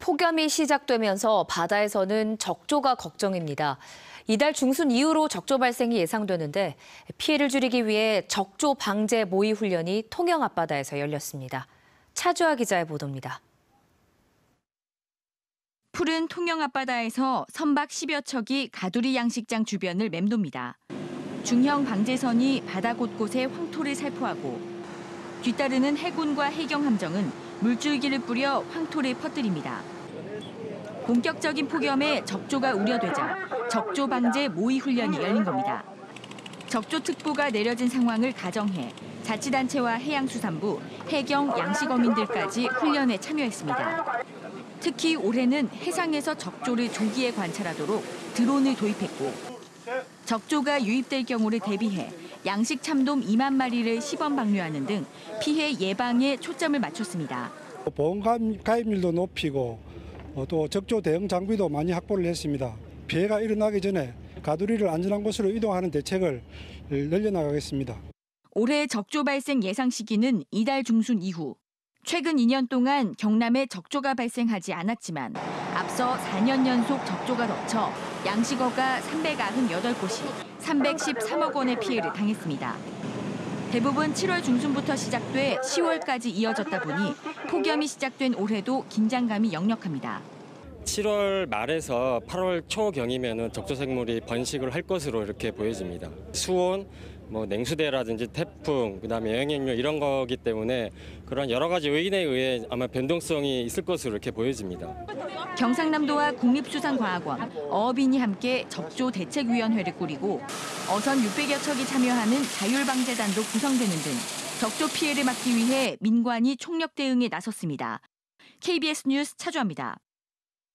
폭염이 시작되면서 바다에서는 적조가 걱정입니다. 이달 중순 이후로 적조 발생이 예상되는데 피해를 줄이기 위해 적조 방제 모의 훈련이 통영 앞바다에서 열렸습니다. 차주아 기자의 보도입니다. 푸른 통영 앞바다에서 선박 10여 척이 가두리 양식장 주변을 맴돕니다. 중형 방제선이 바다 곳곳에 황토를 살포하고 뒤따르는 해군과 해경 함정은 물줄기를 뿌려 황토를 퍼뜨립니다. 본격적인 폭염에 적조가 우려되자 적조 방제 모의 훈련이 열린 겁니다. 적조특보가 내려진 상황을 가정해 자치단체와 해양수산부, 해경, 양식어민들까지 훈련에 참여했습니다. 특히 올해는 해상에서 적조를 조기에 관찰하도록 드론을 도입했고 적조가 유입될 경우를 대비해 양식 참돔 2만 마리를 시범 방류하는 등 피해 예방에 초점을 맞췄습니다. 보험 가입- 가입률도 높이고 어, 또 적조 대응 장비도 많이 확보를 했습니다. 피해가 일어나기 전에 가두리를 안전한 곳으로 이동하는 대책을 늘려나가겠습니다. 올해 적조 발생 예상 시기는 이달 중순 이후. 최근 2년 동안 경남에 적조가 발생하지 않았지만 앞서 4년 연속 적조가 덮쳐 양식어가 398곳이 313억 원의 피해를 당했습니다. 대부분 7월 중순부터 시작돼 10월까지 이어졌다 보니 폭염이 시작된 올해도 긴장감이 역력합니다. 7월 말에서 8월 초경이면은 적조생물이 번식을 할 것으로 이렇게 보여집니다. 수온, 뭐 냉수대라든지 태풍, 그다음에 영향력 이런 거기 때문에 그런 여러 가지 요인에 의해 아마 변동성이 있을 것으로 이렇게 보여집니다. 경상남도와 국립수산과학원, 어업인이 함께 적조 대책위원회를 꾸리고 어선 600여 척이 참여하는 자율방제단도 구성되는 등 적조 피해를 막기 위해 민관이 총력 대응에 나섰습니다. KBS 뉴스 차주합니다.